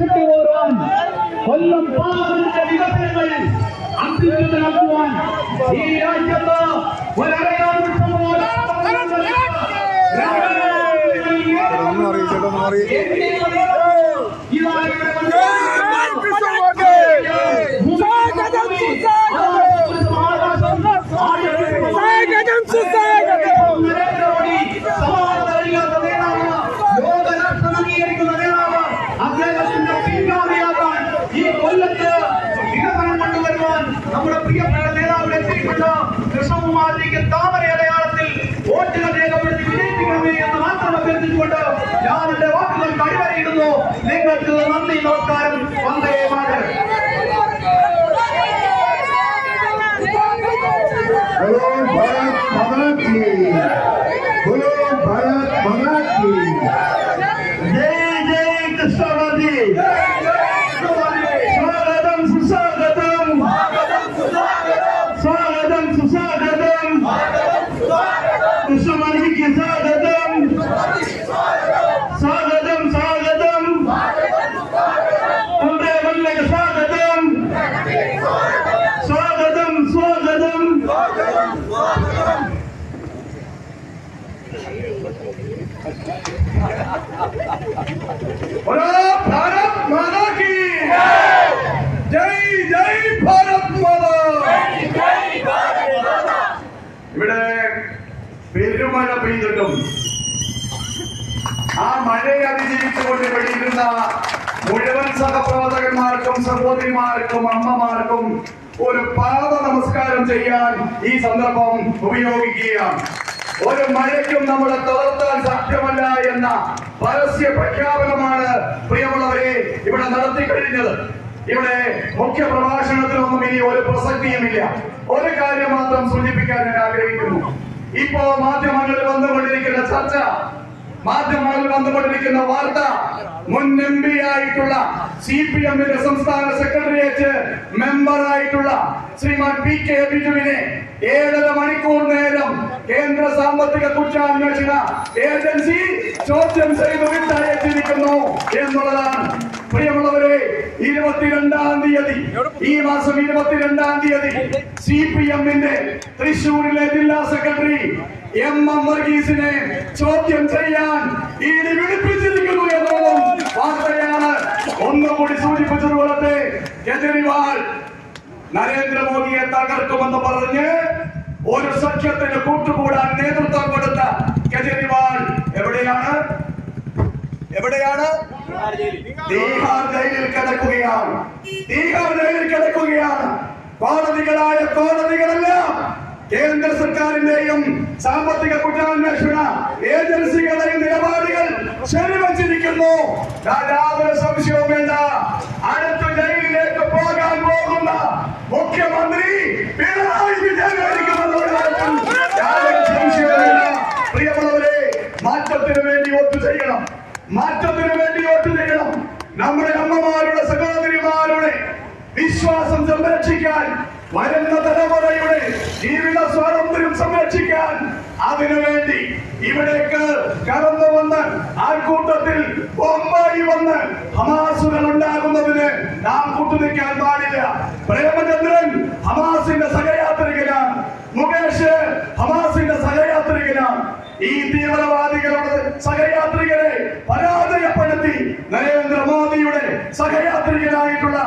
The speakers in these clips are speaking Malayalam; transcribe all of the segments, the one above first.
ಬಿಟ್ಟು നമസ്കാരം ചെയ്യാൻ ഈ സന്ദർഭം ഉപയോഗിക്കുകയാണ്. ഒരു മഴയ്ക്കും നമ്മളെ തളർത്താൻ സാധ്യമല്ല എന്ന പരസ്യ പ്രഖ്യാപനമാണ് പ്രിയമുള്ളവരെ ഇവിടെ നടത്തി കഴിഞ്ഞത്. ഇവിടെ മുഖ്യ പ്രഭാഷണത്തിനൊന്നും ഇനി ഒരു പ്രസക്തിയുമില്ല. ഒരു കാര്യം മാത്രം സൂചിപ്പിക്കാൻ ഞാൻ ആഗ്രഹിക്കുന്നു. ഇപ്പോ മാധ്യമങ്ങളിൽ വന്നുകൊണ്ടിരിക്കുന്ന ചർച്ച മാധ്യമങ്ങളിൽ വന്നുകൊണ്ടിരിക്കുന്ന വാർത്ത മുൻ എം പി ആയിട്ടുള്ള സി പി എമ്മിന്റെ സംസ്ഥാന സെക്രട്ടേറിയറ്റ് മെമ്പർ ആയിട്ടുള്ള ശ്രീമാൻ പി കെ ബിജുവിനെ ഏഴര മണിക്കൂർ നേരം കേന്ദ്ര സാമ്പത്തിക കുറ്റാന്വേഷണ ഏജൻസി ചോദ്യം ചെയ്ത് വിട്ടയച്ചിരിക്കുന്നു എന്നുള്ളതാണ്. പ്രിയമുള്ളവരെ ഇരുപത്തിരണ്ടാം തീയതി ഈ മാസം ഇരുപത്തിരണ്ടാം തീയതി സി പി എമ്മിന്റെ തൃശൂരിലെ ജില്ലാ സെക്രട്ടറി എം എം വർഗീസിനെ ചോദ്യം ചെയ്യാൻ ഇനി വിളിപ്പിച്ചിരിക്കുന്നു എന്നതും വാർത്തയാണ് ഒന്നുകൂടി സൂചിപ്പിച്ചതുപോലത്തെ കെജ്രിവാൾ നരേന്ദ്രമോദിയെ തകർക്കുമെന്ന് പറഞ്ഞ് ഒരു സഖ്യത്തിന് കൂട്ടുകൂടാൻ നേതൃത്വം കൊടുത്ത കെജ്രിവാൾ എവിടെയാണ്? എവിടെയാണ്? തീഹാർ ജയിലിൽ കിടക്കുകയാണ്. തീഹാർ ജയിലിൽ കിടക്കുകയാണ്. കോടതികളായ കോടതികളെല്ലാം കേന്ദ്ര സർക്കാരിന്റെയും സാമ്പത്തിക കുറ്റാന്വേഷണ ഏജൻസികളുടെയും നിലപാടുകൾ ശരിവച്ചിരിക്കുന്നു. യാതൊരു സംശയവും വേണ്ട. അടുത്ത ജയിലിലേക്ക് പോകാൻ പോകുന്ന മുഖ്യമന്ത്രി പിണറായി വേണ്ട. പ്രിയമുള്ളവരെ മാറ്റത്തിന് വേണ്ടി വോട്ട് ചെയ്യണം. മാറ്റത്തിന് വേണ്ടി വോട്ട് ചെയ്യണം. നമ്മുടെ അമ്മമാരുടെ സഹോദരിമാരുടെ വിശ്വാസം സംരക്ഷിക്കാൻ വരുന്ന തലമുറയുടെ ജീവിത സ്വാതന്ത്ര്യം സംരക്ഷിക്കാൻ അതിനുവേണ്ടി ഇവിടേക്ക് കടന്നു വന്ന് ആൾക്കൂട്ടത്തിൽ ബൊമ്പായി വന്ന് ഹമാസുകൾ ഉണ്ടാകുന്നതിന് നാം കൂട്ടുനിൽക്കാൻ പാടില്ല. പ്രേമചന്ദ്രൻ ഹമാസിന്റെ സഹയാത്രികനാണ് മുകേഷ് ഹമാസിന്റെ സഹയാത്രികനാണ് ഈ തീവ്രവാദികളുടെ സഹയാത്രികരെ പരാജയപ്പെടുത്തി നരേന്ദ്രമോദിയുടെ സഹയാത്രികനായിട്ടുള്ള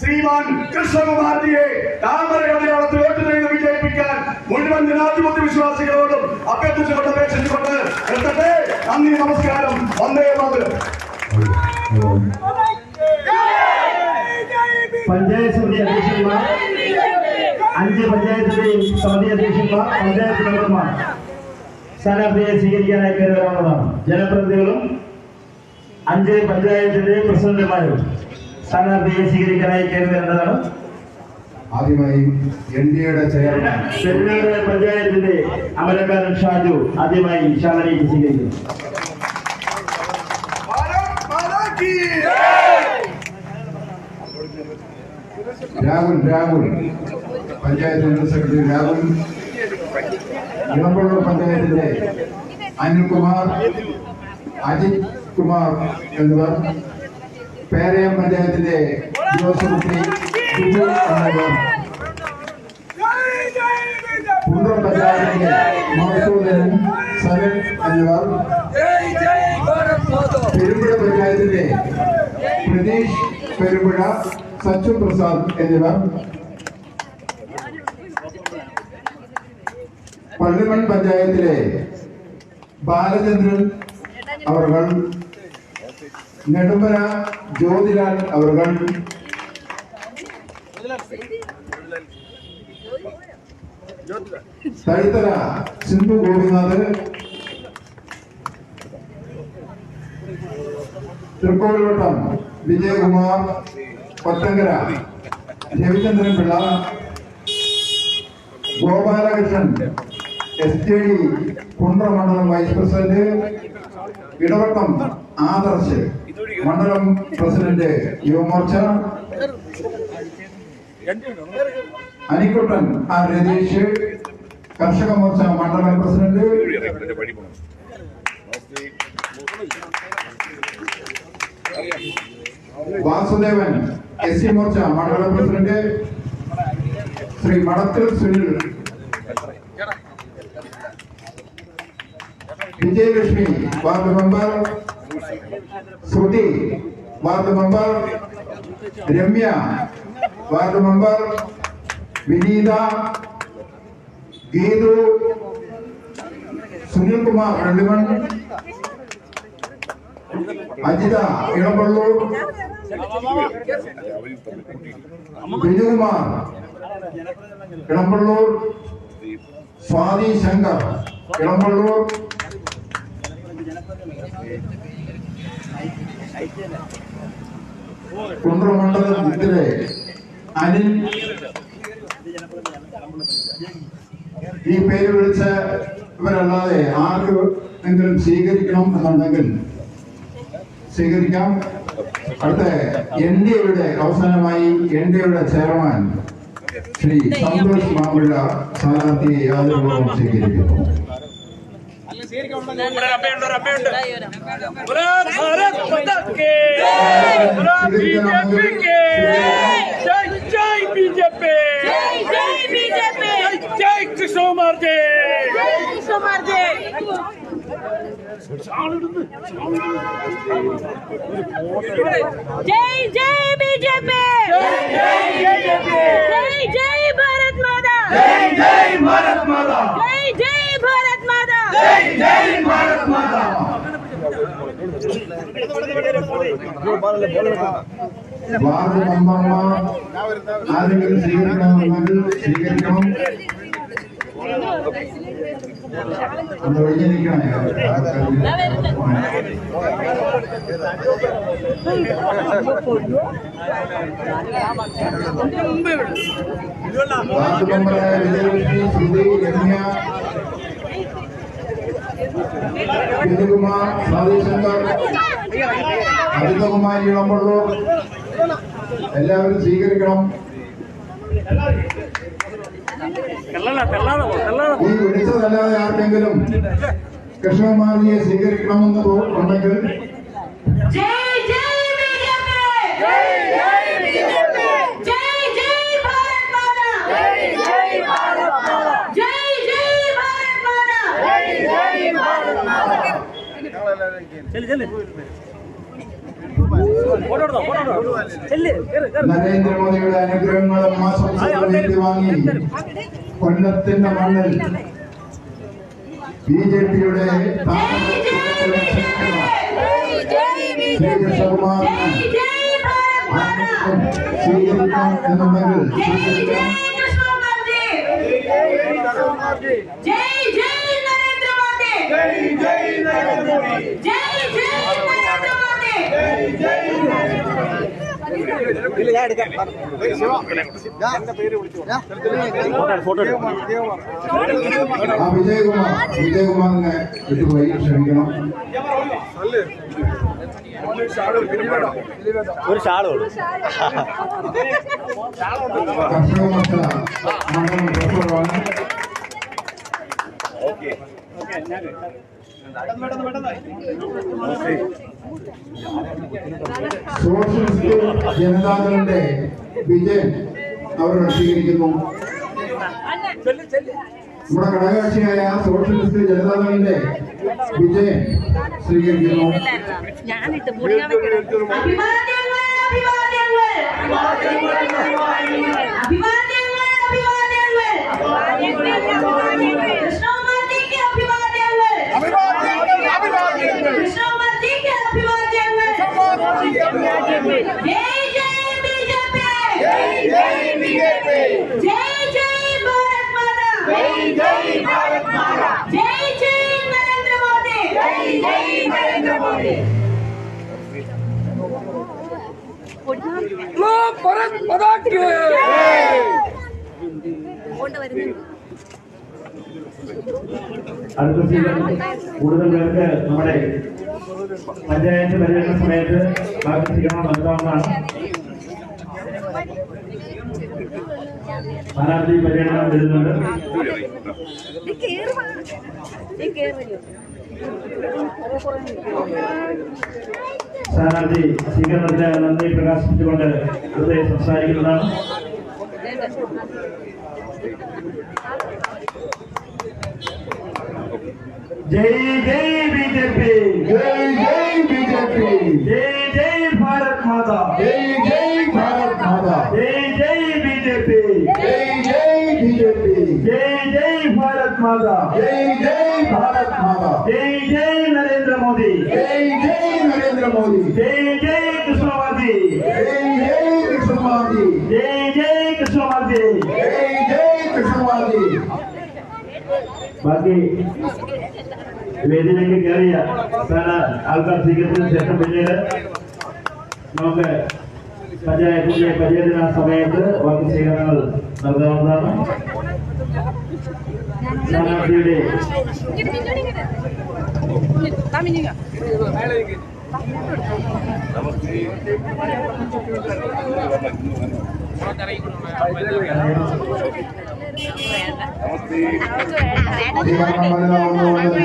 ശ്രീമാൻ കൃഷ്ണകുമാർജിയെ താമരയടയാളത്തിൽ വോട്ട് ചെയ്ത് വിജയിപ്പിക്കാൻ മുഴുവൻ ജനാധിപത്യ വിശ്വാസികളോടും അഭ്യർത്ഥിച്ചുകൊണ്ട് അപേക്ഷിച്ചുകൊണ്ട് എത്തട്ടെ നന്ദി നമസ്കാരം. വന്ദേ മാതരം. പഞ്ചായത്ത് സമിതി അധ്യക്ഷന്മാർ അഞ്ച് പഞ്ചായത്തിലെയും സമിതി അധ്യക്ഷന്മാർ പഞ്ചായത്ത് മെമ്പർമാർ സ്ഥാനാർത്ഥിയെ സ്വീകരിക്കാനായി കയറി വരാവുന്നതാണ് ജനപ്രതിനിധികളും അഞ്ച് പഞ്ചായത്തിലെ പ്രസിഡന്റുമാരും. സ്ഥാനാർത്ഥിയെ സ്വീകരിക്കാനായി കയറി വരേണ്ടതാണ് ആദ്യമായി എൻ ഡി എയുടെ ചെയർമാൻ. പെരുന്നാട് പഞ്ചായത്തിന്റെ അമരക്കാരൻ ഷാജു ആദ്യമായി ഷാമനിക്ക് സ്വീകരിക്കുന്നു. Rahul Rahul. Panchayat general secretary Rahul. Elampalloor പഞ്ചായത്തിന്റെ അനിൽകുമാർ അജിത് കുമാർ എന്നിവർ പേരയം പഞ്ചായത്തിന്റെ ജോസഫുട്ടി കുണ്ടൂർ പഞ്ചായത്തിന്റെ മഹസൂദൻ സരൺ എന്നിവർ പെരുമ്പുഴ പഞ്ചായത്തിന്റെ പ്രതീഷ് പെരുമ്പുഴ സച്ചു പ്രസാദ് എന്നിവർ. പള്ളിമൺ പഞ്ചായത്തിലെ ബാലചന്ദ്രൻ അവർ നെടുമ്പന ജ്യോതിലാൽ അവർ Thaithala Sindhu Gopinath Thrikkovilvattom Vijayakumar Pathankara Ravichandran Pillai Gopalakrishnan S J D Kundara മണ്ഡലം വൈസ് പ്രസിഡന്റ് ഇടവട്ടം ആദർശ്. മണ്ഡലം പ്രസിഡന്റ് യുവമോർച്ച അനിക്കുട്ടൻ ആർ രതീഷ്. കർഷക മോർച്ച മണ്ഡലം president. Vasudevan S C Morcha മണ്ഡലം president. Shri Madathil Sunil. Vijayalakshmi ward member. Sruthi ward member Ramya ward member Vineetha Geethu Sunilkumar Randuman Ajitha Elampalloor Bijukumar Elampalloor Swathi Shankar Elampalloor കുണ്ട്രമണ്ഡലത്തിലെ Anil ഈ പേര് വിളിച്ച ഇവരല്ലാതെ ആർക്കെങ്കിലും സ്വീകരിക്കണം എന്നുണ്ടെങ്കിൽ സ്വീകരിക്കാം. അടുത്ത എൻ ഡി എയുടെ അവസാനമായി എൻ ഡി എയുടെ ചെയർമാൻ ശ്രീ സന്തോഷ് മാമ്പുള്ള സ്ഥാനാർത്ഥിയെ യാതൊരു സ്വീകരിക്കുന്നു. بھارت مدد کے بی جے پی کے جے جے بی جے پی جے بی جے پی بھارت ماتا جے جے بھارت ماتا جے جے ഭാരത് മാതാ ഭാരത് മാതാ വാർഡ് മെമ്പർമാർ ആരെങ്കിലും സ്വീകരിക്കണമെങ്കിൽ സ്വീകരിക്കണം ഒന്ന് ഒഴിഞ്ഞിരിക്കണേ വാർഡ് മെമ്പറായ വിജയകുട്ടി സുധി രമ്യ ബിന്ദുകുമാർ സാദിശങ്കർ അജിതകുമാരി ഇളമ്പള്ളൂർ. എല്ലാവരും സ്വീകരിക്കണം. ഈ വിളിച്ചതല്ലാതെ ആർക്കെങ്കിലും കൃഷ്ണകുമാരിയെ സ്വീകരിക്കണമെന്ന് ഉണ്ടെങ്കിൽ നരേന്ദ്രമോദിയുടെ അനുഗ്രഹങ്ങളും ആശംസകളും വാങ്ങി കൊല്ലത്തിന്റെ മണ്ണിൽ ബി ജെ പിയുടെ സ്വീകരിക്കണം എന്നുണ്ടെങ്കിൽ സ്വീകരിക്കണം मोदी जय जय नरेंद्र मोदी जय जय नरेंद्र मोदी ആ വിജയകുമാർ വിജയകുമാറിനെ വിട്ടുപോയി ക്ഷമിക്കണം ഒരു ഷാള് കർഷക മക്കള മണ്ഡലം പ്രസിഡന്റാണ് സോഷ്യലിസ്റ്റ് ജനതാദളിന്റെ വിജയം അവർ സ്വീകരിക്കുന്നു നമ്മുടെ ഘടകകക്ഷിയായ സോഷ്യലിസ്റ്റ് ജനതാദളിന്റെ വിജയം സ്വീകരിക്കുന്നു. അഭിവാദ്യങ്ങൾ അഭിവാദ്യങ്ങൾ അഭിവാദ്യങ്ങൾ അടുത്ത സീസൺ കൂടുതൽ പേർക്ക് നമ്മുടെ പഞ്ചായത്ത് പര്യടന സമയത്ത് ബാക്കി സ്വീകരണം നൽകാവുന്നതാണ് സ്ഥാനാർത്ഥി പര്യടനം വരുന്നുണ്ട്. സ്ഥാനാർത്ഥി സ്വീകരണത്തിന് നന്ദി പ്രകാശിപ്പിച്ചുകൊണ്ട് വെറുതെ സംസാരിക്കുന്നതാണ്. جی جی جی جی جی جی جی جی جی جی جی جی جی نرد مواد جی جی جی جی جی جی جی جی ജയ് ജയ് കൃഷ്ണമാജി ബാക്കി വേദിയിലേക്ക് കയറിയ സ്ഥാന ആൾക്കാർ സ്വീകരിച്ചതിന് ശേഷം പിന്നീട് നമുക്ക് പഞ്ചായത്തിന്റെ പര്യടന സമയത്ത് ബാക്കി സ്വീകരണങ്ങൾ നൽകാവുന്നതാണ് സ്ഥാനാർത്ഥിയുടെ തമിഴിക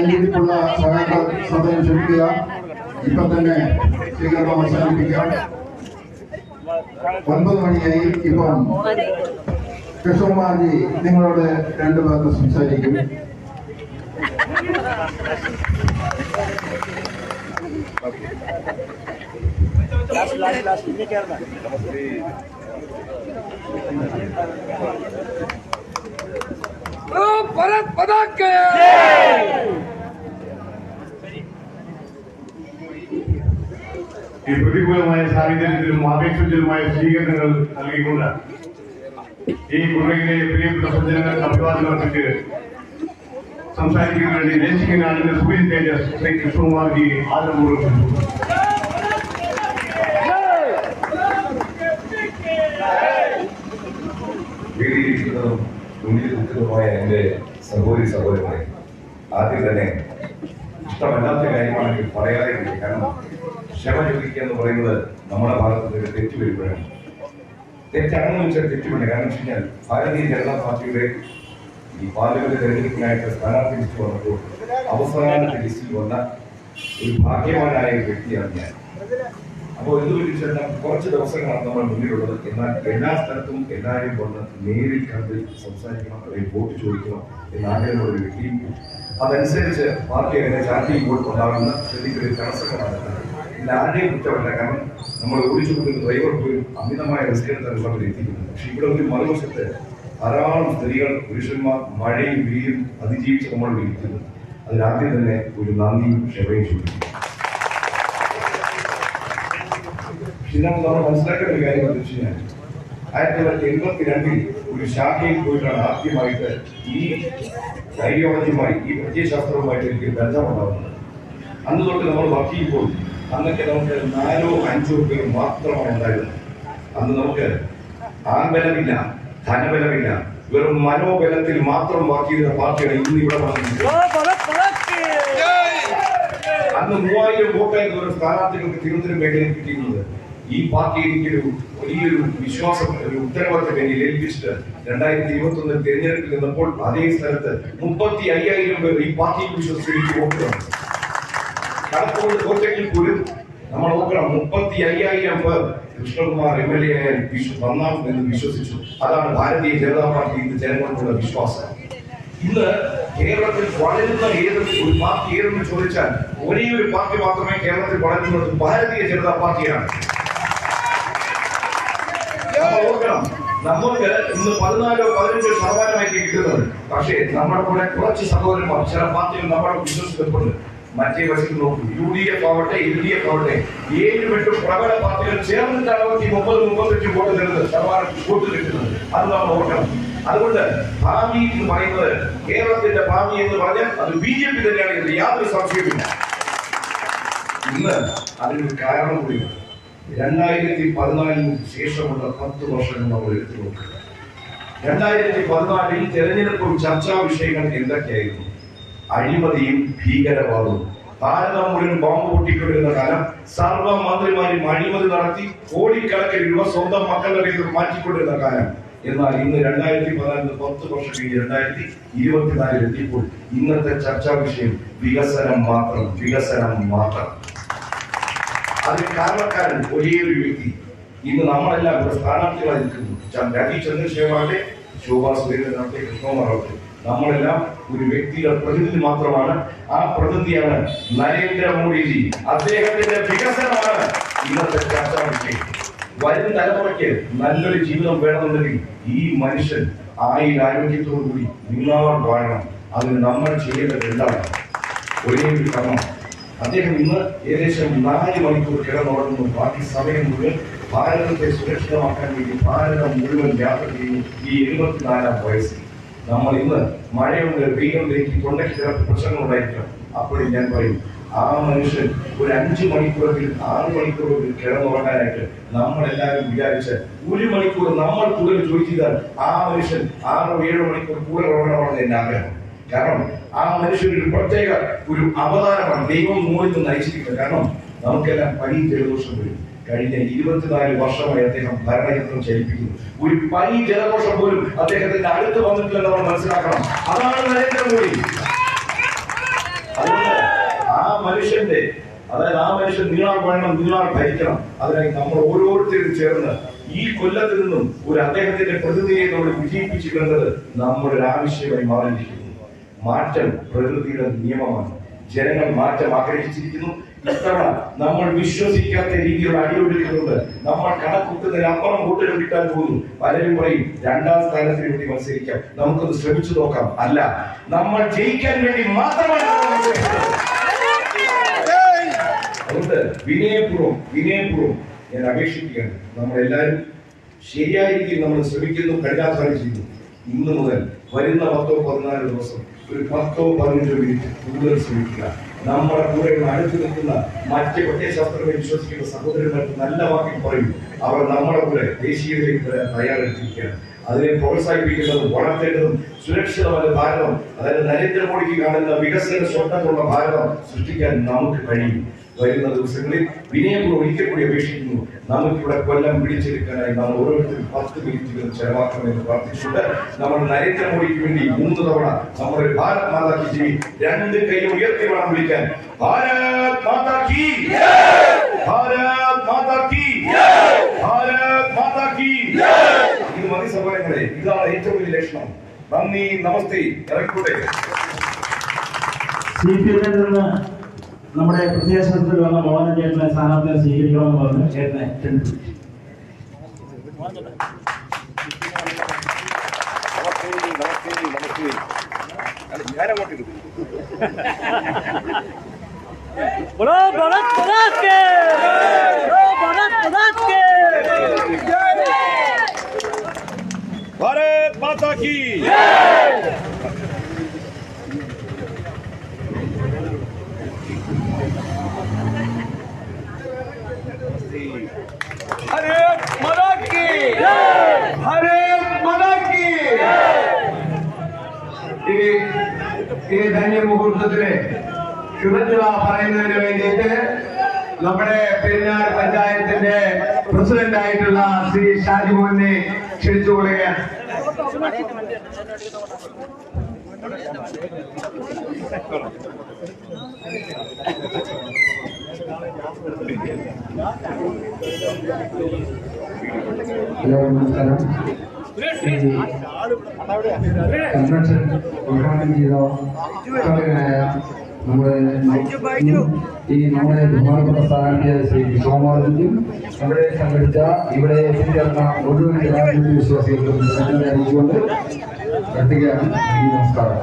രീതിക്കുള്ള സഹായങ്ങൾ സദയം ക്ഷണിക്കുക ഇപ്പൊ തന്നെ സ്വീകരണം അവസാനിപ്പിക്കാം ഒൻപത് മണിയായി ഇപ്പം കൃഷ്ണകുമാർജി നിങ്ങളോട് രണ്ടു പേർക്ക് സംസാരിക്കും ലാസ്റ്റ് ലാസ്റ്റ് ലാസ്റ്റ് ഇന്നേക്കായിരുന്നു پرت پدا کے പ്രതികൂലമായ സാഹചര്യത്തിലും ആവേശത്തിലുമായ സ്വീകരണങ്ങൾ നൽകിക്കൊണ്ട് ഈ കുറയിലെ പ്രിയപ്പെട്ട സജ്ജനങ്ങളുടെ അഭിവാദ്യമർപ്പിച്ച് സംസാരിക്കാൻ വേണ്ടി നേശിക്കാനാണ് സുബിൻ തേജസ് ശ്രീ കൃഷ്ണകുമാർജി ആദരവ് കൊടുക്കുന്നു മുന്നിൽ നിൽക്കുന്നതുമായ എന്റെ സഹോദരി സഹോദരനെ ആദ്യം തന്നെ ഇഷ്ടമല്ലാത്ത കാര്യമാണെങ്കിൽ പറയാതെ. കാരണം ക്ഷമ ചോദിക്കുക എന്ന് പറയുന്നത് നമ്മുടെ ഭാഗത്ത് നിന്ന് ഒരു തെറ്റ് വരുമ്പോഴാണ് തെറ്റാണെന്ന് വെച്ചാൽ തെറ്റുമില്ല കാരണം വെച്ച് കഴിഞ്ഞാൽ ഭാരതീയ ജനതാ പാർട്ടിയുടെ ഈ പാർലമെന്റ് തെരഞ്ഞെടുപ്പിനായിട്ട് സ്ഥാനാർത്ഥി ലിസ്റ്റ് വന്നപ്പോൾ അവസാനത്തെ ലിസ്റ്റിൽ വന്ന ഒരു ഭാഗ്യവാനായ വ്യക്തിയാണ് ഞാൻ അപ്പോൾ ഇത് പറ്റിച്ചാൽ കുറച്ച് ദിവസങ്ങളാണ് നമ്മൾ മുന്നിലുള്ളത്. എന്നാൽ എല്ലാ സ്ഥലത്തും എല്ലാവരെയും വന്ന് നേരിൽ കണ്ട് സംസാരിക്കണം അല്ലെങ്കിൽ വോട്ട് ചോദിക്കണം എന്ന് ആഗ്രഹമുള്ള ഒരു വ്യക്തിയും അതനുസരിച്ച് പാർട്ടി അങ്ങനെ ചാർട്ടി വോട്ട് ഉണ്ടാകുന്ന ചെറിയൊരു തടസ്സങ്ങളാണ് ഇതിൽ ആരുടെയും കുറ്റമല്ല. കാരണം നമ്മൾ ഓടിച്ചു കൊടുക്കുന്ന ഡ്രൈവർ പോലും അമിതമായ റിസ്ക് എടുത്താണ് എത്തിക്കുന്നത് പക്ഷെ ഇവിടെ ഒരു മറുവശത്ത് ധാരാളം സ്ത്രീകൾ പുരുഷന്മാർ മഴയും വീരും അതിജീവിച്ച് നമ്മൾ വിളിക്കുന്നു അതിലാദ്യം തന്നെ ഒരു നന്ദിയും ക്ഷമയും ചോദിക്കുന്നു. ഇതാണ് നമ്മൾ മനസ്സിലാക്കേണ്ട ഒരു കാര്യം എന്താ വെച്ച് ആയിരത്തി തൊള്ളായിരത്തി എൺപത്തി രണ്ടിൽ ഒരു ശാഖയിൽ പോയിട്ടാണ് ആദ്യമായിട്ട് ഈ ഐഡിയോളജിയുമായി ഈ പ്രത്യയശാസ്ത്രവുമായിട്ട് എനിക്ക് ബന്ധമുണ്ടാകുന്നത് അന്ന് തൊട്ട് നമ്മൾ വർക്ക് ചെയ്യുമ്പോൾ അന്നൊക്കെ നമുക്ക് നാലോ അഞ്ചോ പേർ മാത്രമാണ് ഉണ്ടായിരുന്നത്. അന്ന് നമുക്ക് ആൺബലമില്ല ധനബലമില്ല വെറും മനോബലത്തിൽ മാത്രം വർക്ക് ചെയ്ത പാർട്ടിയാണ് ഇന്ന് ഇവിടെ അന്ന് മൂവായിരം വോട്ടായിരുന്നു ഒരു സ്ഥാനാർത്ഥികൾക്ക് തിരുവനന്തപുരം മേഖലയിൽ കിട്ടിയിരുന്നത്. ഈ പാർട്ടി എനിക്കൊരു വലിയൊരു വിശ്വാസം ഒരു ഉത്തരവാദിത്തം എന്നിൽ ഏൽപ്പിച്ചിട്ട് രണ്ടായിരത്തി ഇരുപത്തി ഒന്നിൽ തെരഞ്ഞെടുപ്പിൽ നിന്നപ്പോൾ അതേ സ്ഥലത്ത് മുപ്പത്തി അയ്യായിരം പേർ ഈ പാർട്ടിയിൽ വിശ്വസിച്ച് എനിക്ക് തന്നു തോറ്റെങ്കിൽ പോലും നമ്മൾ നോക്കണം മുപ്പത്തി അയ്യായിരം പേർ കൃഷ്ണകുമാർ എം എൽ എ ആയാൽ വിശ്വ നന്നാം എന്ന് വിശ്വസിച്ചു. അതാണ് ഭാരതീയ ജനതാ പാർട്ടി ഇന്ന് ജനങ്ങൾക്കുള്ള വിശ്വാസം. ഇന്ന് കേരളത്തിൽ വളരുന്ന ഏത് ഒരു പാർട്ടി ഏതെന്ന് ചോദിച്ചാൽ ഒരേ ഒരു പാർട്ടി മാത്രമേ കേരളത്തിൽ വളരുന്നത് ഭാരതീയ ജനതാ പാർട്ടിയാണ്. നമ്മൾ ഓർക്കണം നമുക്ക് ഇന്ന് പതിനാലോ പതിനഞ്ചോ ശതമാനമായിട്ട് കിട്ടുന്നത് പക്ഷേ നമ്മുടെ കൂടെ കുറച്ച് സഹോദരന്മാർ ചില പാർട്ടികൾ നമ്മുടെ വിശ്വസിക്കപ്പെടുന്നു മറ്റേ വശത്ത് നോക്കും യു ഡി എഫ് ആവട്ടെ എൽ ഡി എഫ് ആവട്ടെ ഏഴും എട്ടും പ്രബല പാർട്ടികൾ ചേർന്നിട്ടാണ് ഈ മുപ്പത് മുപ്പത്തഞ്ച് വോട്ട് തരുന്നത് ശതമാനം വോട്ട് കിട്ടുന്നത്. അത് നമ്മൾ ഓർക്കണം. അതുകൊണ്ട് ഭാവി എന്ന് പറയുന്നത് കേരളത്തിന്റെ ഭാവി എന്ന് പറഞ്ഞാൽ അത് ബി ജെ പി തന്നെയാണ് യാതൊരു സംശയവുമില്ല. ഇന്ന് അതിനൊരു കാരണം കൂടിയുണ്ട്. രണ്ടായിരത്തി പതിനാലിന് ശേഷമുള്ള പത്ത് വർഷങ്ങൾ നമ്മൾ എടുത്തു നോക്കുക രണ്ടായിരത്തി പതിനാലിൽ തെരഞ്ഞെടുപ്പും ചർച്ചാ വിഷയങ്ങൾ എന്തൊക്കെയായിരുന്നു? അഴിമതിയും ഭീകരവാദവും. ഭാരതം മുഴുവൻ ബോംബ് പൊട്ടിക്കൊണ്ടിരുന്ന കാലം സർവ മന്ത്രിമാരും അഴിമതി നടത്തി കോടിക്കണക്കിന് രൂപ സ്വന്തം മക്കളുടെ പേരിൽ മാറ്റിക്കൊണ്ടിരുന്ന കാലം. എന്നാൽ ഇന്ന് രണ്ടായിരത്തി പതിനാലിന് പത്ത് വർഷം കഴിഞ്ഞ് രണ്ടായിരത്തി ഇരുപത്തിനാലിൽ എത്തിയപ്പോൾ ഇന്നത്തെ ചർച്ചാ വിഷയം വികസനം മാത്രം വികസനം മാത്രം. അതിന് കാരണക്കാരൻ ഒരേ ഒരു വ്യക്തി. ഇന്ന് നമ്മളെല്ലാം ഇവിടെ സ്ഥാനാർത്ഥികളായി നിൽക്കുന്നു ച- രവി ശോഭാ ശോഭാ നടത്തിയ കൃഷ്ണകുമാറാവട്ടെ. നമ്മളെല്ലാം ഒരു വ്യക്തിയുടെ പ്രതിനിധി മാത്രമാണ്. ആ പ്രതിനിധിയാണ് നരേന്ദ്രമോദിജി അദ്ദേഹത്തിന്റെ വികസനമാണ് ഇന്നത്തെ ചർച്ചാ വിഷയം വരും തലമുറയ്ക്ക് നല്ലൊരു ജീവിതം വേണമെന്നുണ്ടെങ്കിൽ ഈ മനുഷ്യൻ ആയുര ആരോഗ്യത്തോടു കൂടി നിങ്ങളാൾ വാഴണം. അതിന് നമ്മൾ ചെയ്യേണ്ടത് എന്താണ്? ഒരേ ഒരു കർമ്മം അദ്ദേഹം ഇന്ന് ഏകദേശം നാല് മണിക്കൂർ കിടന്നുറങ്ങുന്നു. ബാക്കി സമയം മുഴുവൻ ഭാരതത്തെ സുരക്ഷിതമാക്കാൻ വേണ്ടി ഭാരതം മുഴുവൻ യാത്ര ചെയ്യുന്നു ഈ എഴുപത്തിനാലാം വയസ്സിൽ. നമ്മൾ ഇന്ന് മഴയുണ്ട് വെയിലും എനിക്ക് തൊണ്ടയ്ക്ക് ചില പ്രശ്നങ്ങളുണ്ടായിരിക്കാം. അപ്പോഴും ഞാൻ പറയും ആ മനുഷ്യൻ ഒരു അഞ്ച് മണിക്കൂറെങ്കിലും ആറ് മണിക്കൂറെങ്കിലും കിടന്നുറങ്ങാനായിട്ട് നമ്മളെല്ലാവരും വിചാരിച്ച് ഒരു മണിക്കൂർ നമ്മൾ കൂടുതൽ ജോലി ചെയ്താൽ ആ മനുഷ്യൻ ആറോ ഏഴോ മണിക്കൂർ കൂടുതൽ ഉറങ്ങണമെന്ന് എന്റെ ആഗ്രഹം. കാരണം ആ മനുഷ്യൻ ഒരു പ്രത്യേക ഒരു അവതാരമാണ് ദൈവം മുകളിൽ നിന്ന് അയച്ചിരിക്കുന്നത് കാരണം നമുക്കെല്ലാം പനി ജലദോഷം വരും. കഴിഞ്ഞ ഇരുപത്തിനാല് വർഷമായി അദ്ദേഹം ഭരണയന്ത്രം ചലിപ്പിക്കുന്നു ഒരു പനി ജലദോഷം പോലും അദ്ദേഹത്തിന്റെ അടുത്ത് വന്നിട്ടില്ലെന്ന് നമ്മൾ മനസ്സിലാക്കണം. അതാണ് നരേന്ദ്രമോദി. ആ മനുഷ്യന്റെ അതായത് ആ മനുഷ്യൻ നീളാൾ വേണം നീളാൾ ഭരിക്കണം. അതിനായി നമ്മൾ ഓരോരുത്തരും ചേർന്ന് ഈ കൊല്ലത്തിൽ നിന്നും ഒരു അദ്ദേഹത്തിന്റെ പ്രതിനിധിയെ നമ്മൾ വിജയിപ്പിച്ചിട്ടുള്ളത് നമ്മുടെ ഒരു ആവശ്യമായി മാറിയിരിക്കുന്നു. മാറ്റം പ്രകൃതിയുടെ നിയമമാണ്. ജനങ്ങൾ മാറ്റം ആഗ്രഹിച്ചിരിക്കുന്നു. ഇത്തവണ നമ്മൾ വിശ്വസിക്കാത്ത രീതിയിലുള്ള അടിയൊഴുക്കുന്നുണ്ട് നമ്മൾ കണക്കൂട്ടുന്നതിന് അപ്പുറം കൂട്ടുകൾ കിട്ടാൻ പോകുന്നു. പലരും പറയും രണ്ടാം സ്ഥാനത്തിന് വേണ്ടി മത്സരിക്കാം. നമുക്കത് ശ്രമിച്ചു നോക്കാം. അല്ല നമ്മൾ ജയിക്കാൻ വേണ്ടി മാത്രമാണ്. അതുകൊണ്ട് വിനയപൂർവം വിനയപൂർവം ഞാൻ അപേക്ഷിക്കുകയാണ്. നമ്മളെല്ലാവരും ശരിയായ രീതിയിൽ നമ്മൾ ശ്രമിക്കുന്നു കഠിനാധ്വാനം ചെയ്യുന്നു. ഇന്ന് മുതൽ വരുന്ന പത്തോ പതിനാല് ദിവസം ഒരു പത്തോ പതിനഞ്ചോ മിനിറ്റ് കൂടുതൽ ശ്രമിക്കുക നമ്മുടെ കൂടെയുള്ള അടുത്ത് നിൽക്കുന്ന മറ്റ് പ്രത്യയശാസ്ത്രങ്ങളെ വിശ്വസിക്കുന്ന സഹോദരന്മാർക്ക് നല്ല വാക്കിൽ പറയും. അവർ നമ്മുടെ കൂടെ ദേശീയതയിലേക്ക് വരാൻ തയ്യാറെടുത്തിരിക്കുകയാണ്. അതിനെ പ്രോത്സാഹിപ്പിക്കുന്നതും വളർത്തേണ്ടതും സുരക്ഷിതമായ ഭാരതം. അതായത് നരേന്ദ്രമോദിക്ക് കാണുന്ന വികസന സ്വപ്നമുള്ള ഭാരതം സൃഷ്ടിക്കാൻ നമുക്ക് കഴിയും. വരുന്ന ദിവസങ്ങളിൽ വിനയപൂർവം അപേക്ഷിക്കുന്നു. നമുക്കിവിടെ കൊല്ലം പിടിച്ചെടുക്കാനായി നമ്മൾ ഓരോരുത്തരും പത്ത് മിനിറ്റുകൾ ചെലവാക്കണമെന്ന് പ്രാർത്ഥിച്ചുകൊണ്ട് നമ്മൾ നരേന്ദ്രമോദിക്ക് വേണ്ടി മൂന്ന് തവണ നമ്മുടെ ഭാരത് മാതാ കി ജയ് രണ്ട് കൈ ഉയർത്തി വേണം വിളിക്കാൻ. ഭാരത് മാതാ കി ഭാരത് മാതാ കി ഭാരത് മാതാ കി ഇത് മതി സഹോദരങ്ങളെ ഇതാണ് ഏറ്റവും വലിയ ലക്ഷണം. നന്ദി നമസ്തേ. ഇറങ്ങിക്കോട്ടെ. സി പി എമ്മിൽ നിന്ന് നമ്മുടെ പ്രത്യേകത്തിൽ വന്ന മോഹൻ ചേട്ടനെ സ്ഥാനാർത്ഥിയെ സ്വീകരിക്കണമെന്ന് പറഞ്ഞ് ചേട്ടനെ ക്ഷണിച്ചു बोलो ശുഭജ്വ പറയുന്നതിന് വേണ്ടിയിട്ട് നമ്മുടെ പെരിഞ്ഞാർ പഞ്ചായത്തിന്റെ പ്രസിഡന്റ് ആയിട്ടുള്ള ശ്രീ ഷാജിമോഹനെ ക്ഷണിച്ചുകൊള്ളുകയാണ് എല്ലാവർക്കും നമസ്കാരം. കൺവെൻഷൻ ഉദ്ഘാടനം ചെയ്ത നമ്മുടെ ഈ നമ്മുടെ ബഹുമാനപ്പെട്ട സ്ഥാനാർത്ഥിയായ ശ്രീ സോമാജിക്കും ഇവിടെ സംഘടിച്ച ഇവിടെ എത്തിച്ചേർന്ന മുഴുവൻ ജനാധിപത്യ വിശ്വാസികൾക്കും നന്ദി അറിയിച്ചുകൊണ്ട് എത്തുകയാണ് നന്ദി നമസ്കാരം.